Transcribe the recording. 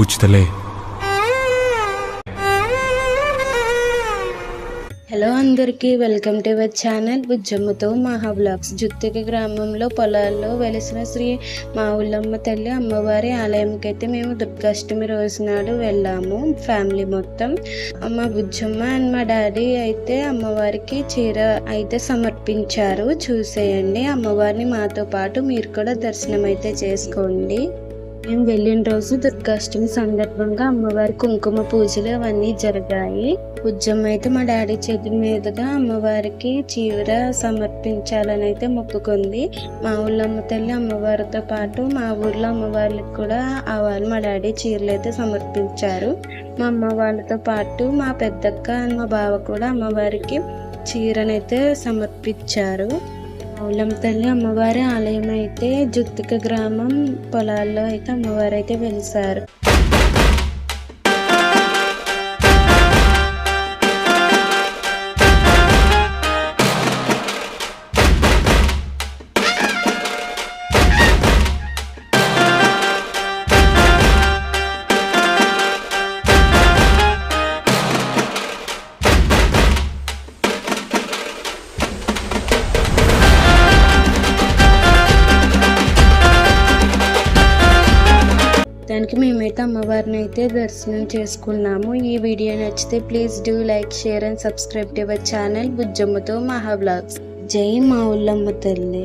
పుచ్చుతలే hello అందరికీ welcome to our channel బుజ్జమ్మతో Maha blogs Juttika గ్రామంలో పొలాల్లో వెలిసిన శ్రీ మా ఊళ్ళమ్మ తల్లి అమ్మవారి ఆలయంకి అయితే మేము దుర్గాష్టమి రోజు నాడు వెళ్ళాము. ఫ్యామిలీ మొత్తం. మా బుజ్జమ్మ అండ్ మా డాడీ అయితే అమ్మవారికి చీర అయితే సమర్పించారు. చూసేయండి అమ్మవారిని మాతో పాటు మీరు కూడా దర్శనం అయితే చేసుకోండి. మేము వెళ్ళిన రోజు దుర్గాష్టమి సందర్భంగా అమ్మవారి కుంకుమ పూజలు అవన్నీ జరిగాయి. ఉజ్జమ్మ అయితే మా డాడీ చేతి మీదుగా అమ్మవారికి చీర సమర్పించాలని అయితే మొక్కుకుంది. మా ఊళ్ళో అమ్మ తల్లి అమ్మవారితో పాటు మా ఊర్లో అమ్మవారికి కూడా ఆ వాళ్ళు మా డాడీ చీరలు అయితే సమర్పించారు. మా అమ్మ వాళ్ళతో పాటు మా పెద్దక్క మా బావ కూడా అమ్మవారికి చీరనైతే సమర్పించారు. తల్లి అమ్మవారి ఆలయం అయితే జుత్తిక గ్రామం పొలాల్లో అయితే అమ్మవారు అయితే వెలిసారు. దానికి మేమైతే అమ్మవారిని అయితే దర్శనం చేసుకున్నాము. ఈ వీడియో నచ్చితే please do like share and subscribe to our channel బుజ్జమ్మతో Maha blogs జై మా ఊళ్ళమ్మ తల్లి.